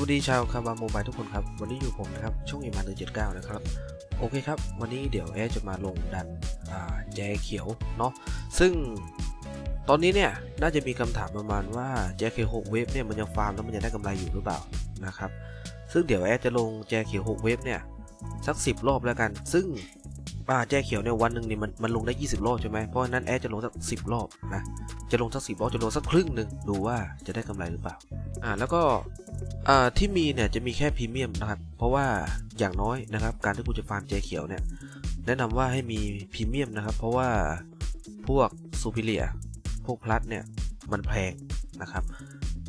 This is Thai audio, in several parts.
วัสดีชาวคาบาโมบายทุกคนครับ วันนี้อยู่ผมนะครับช่องเอมาหนึ่งเจ็ดเก้านะครับ โอเคครับ วันนี้เดี๋ยวแอจะมาลงดันแจเขียวเนาะซึ่งตอนนี้เนี่ยน่าจะมีคำถามประมาณว่าแจเขียว6เวฟเนี่ยมันยังฟาร์มแล้วมันจะได้กำไรอยู่หรือเปล่านะครับ ซึ่งเดี๋ยวแอจะลงแจเขียว6เวฟเนี่ยสัก10รอบแล้วกัน ซึ่ง อ่าแจ้เขียวเนี่ยวันหนึ่งเนี่ยมันมันลงได้ 20 รอบใช่ไหมเพราะนั้นแอดจะลงสัก10 รอบนะจะลงสักสิบรอบจะลงสักครึ่งหนึ่งดูว่าจะได้กำไรหรือเปล่าอ่าแล้วก็อ่าที่มีเนี่ยจะมีแค่พรีเมียมนะครับเพราะว่าอย่างน้อยนะครับ การที่คุณจะฟาร์มเจเขียวเนี่ยแนะนำว่าให้มีพรีเมียมนะครับ เพราะว่าพวกซูพิเลียพวกพลัสเนี่ยมันแพงนะครับ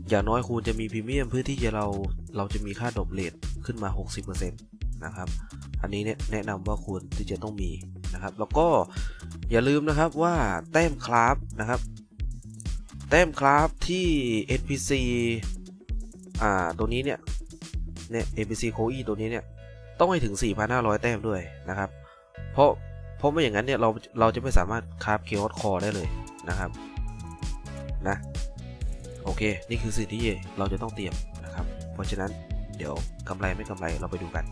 อย่างน้อยคุณจะมีพรีเมียมเพื่อที่จะเราเราจะมีค่าดรอปเลทขึ้นมา 60%น นะครับ อันนี้เนี่ยแนะนำว่าควรที่จะต้องมีนะครับ แล้วก็อย่าลืมนะครับว่าแต้มคราฟนะครับ แต้มคราฟที่ NPC อ่าตัวนี้เนี่ยเนี่ย NPC โคอีตัวนี้เนี่ยต้องให้ถึง 4,500 แต้มด้วยนะครับ เพราะเพราะไม่อย่างนั้นเนี่ยเราเราจะไม่สามารถคราฟเคออสคอได้เลยนะครับนะโอเค นี่คือสิ่งที่เราจะต้องเตรียมนะครับ เพราะฉะนั้นเดี๋ยวกำไรไม่กำไรเราไปดูกัน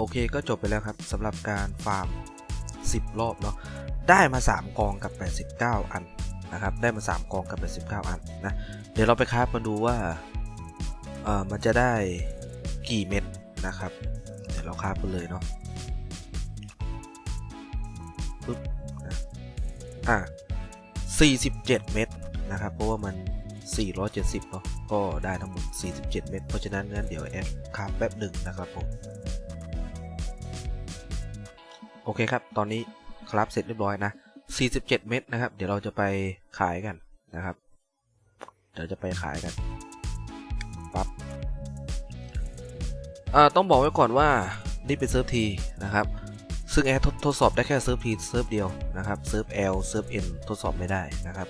โอเคก็จบไปแล้วครับสำหรับการฟาร์ม 10 รอบเนาะได้มา 3 กองกับ 89 อันนะครับ ได้มา 3 กองกับ 89 อันนะ เดี๋ยวเราไปคราฟมาดูว่าเออมันจะได้กี่เม็ดนะครับ เดี๋ยวเราคราฟกันเลยเนาะปึ๊บนะอะ47 เม็ดนะครับ เพราะว่ามัน 470เนาะก็ได้ทั้งหมด47 เม็ดเพราะฉะนั้นงั้นเดี๋ยวแอดคราฟแป๊บหนึ่งนะครับผม โอเคครับ ตอนนี้คราฟเสร็จเรียบร้อยนะ 47 เม็ดนะครับ เดี๋ยวเราจะไปขายกันนะครับ เดี๋ยวจะไปขายกันปั๊บอ่อต้องบอกไว้ก่อนว่านี่เป็นเซิร์ฟทีนะครับ ซึ่งแอร์ทดทดสอบได้แค่เซิร์ฟทีเซิร์ฟเดียวนะครับ เซิร์ฟ L เซิร์ฟ N ทดสอบไม่ได้นะครับ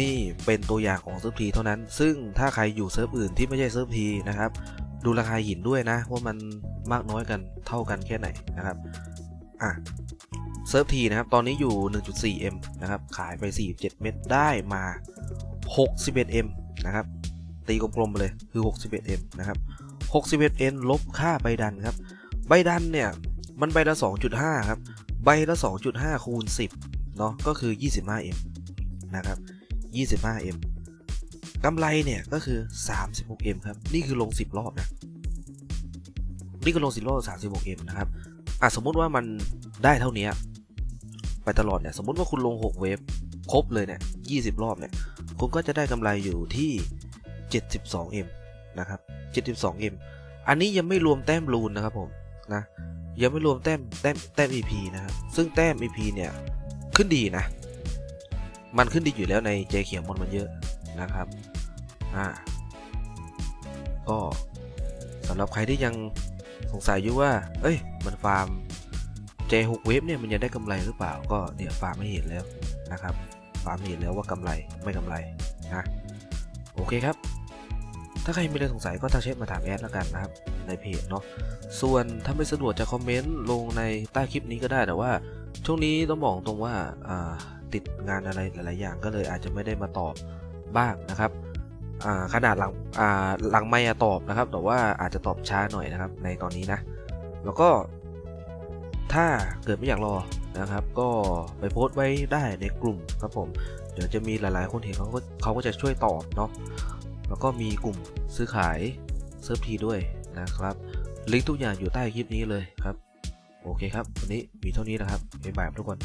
นี่เป็นตัวอย่างของเซิร์ฟทีเท่านั้น ซึ่งถ้าใครอยู่เซิร์ฟอื่นที่ไม่ใช่เซิร์ฟทีนะครับ ดูราคาหินด้วยนะว่ามันมากน้อยกันเท่ากันแค่ไหนนะครับอะเซิร์ฟทีนะครับ ตอนนี้อยู่ 1.4M นะครับ ขายไป 47 เม็ดได้มา 61M นะครับ ตีกลมๆไปเลยคือ 61M นะครับ 61M ลบค่าใบดันครับ ใบดันเนี่ย มันใบละ 2.5 ครับ ใบละ 2.5 คูณ 10 เนาะก็คือ 25M นะครับ 25M กำไรเนี่ยก็คือ 36M ครับ นี่คือลง 10 รอบนะ นี่คือลง 10 รอบ 36M นะครับ อะสมมุติว่ามันได้เท่านี้ ไปตลอดเนี่ย สมมุติว่าคุณลง 6 เวฟครบเลยเนี่ย 20 รอบเนี่ย คุณก็จะได้กำไรอยู่ที่ 72M นะครับ 72M อันนี้ยังไม่รวมแต้มรูนนะครับผมนะ ยังไม่รวมแต้มแต้มแต้ม EP นะครับ ซึ่งแต้ม EP เนี่ยขึ้นดีนะ มันขึ้นดีอยู่แล้วในเจเขียวมอนมันเยอะนะครับ อ่าก็สำหรับใครที่ยังสงสัยอยู่ว่า เอ้ย มันฟาร์ม J6 เวฟเนี่ยมันจะได้กำไรหรือเปล่า ก็เนี่ยฟาร์มไม่เห็นแล้วนะครับ ฟาร์มเห็นแล้วว่ากำไรไม่กำไรนะ โอเคครับ ถ้าใครมีอะไรสงสัยก็ทักแชทมาถามแอดแล้วกันนะครับ ในเพจเนาะ ส่วนถ้าไม่สะดวกจะคอมเมนต์ลงในใต้คลิปนี้ก็ได้แต่ว่า ช่วงนี้ต้องบอกตรงว่าติดงานอะไรหลาย ๆ อย่างก็เลยอาจจะไม่ได้มาตอบบ้างนะครับ ขนาดหลังหลังไม่ตอบนะครับ แต่ว่าอาจจะตอบช้าหน่อยนะครับ ในตอนนี้นะ แล้วก็ถ้าเกิดไม่อยากรอนะครับ ก็ไปโพสต์ไว้ได้ในกลุ่มครับผม เดี๋ยวจะมีหลายๆ คนเห็นเขาก็เขาก็จะช่วยตอบเนาะแล้วก็มีกลุ่มซื้อขายเซิร์ฟทีด้วยนะครับลิงก์ทุกอย่างอยู่ใต้คลิปนี้เลยครับ โอเคครับ วันนี้มีเท่านี้นะครับบ๊ายบายทุกคน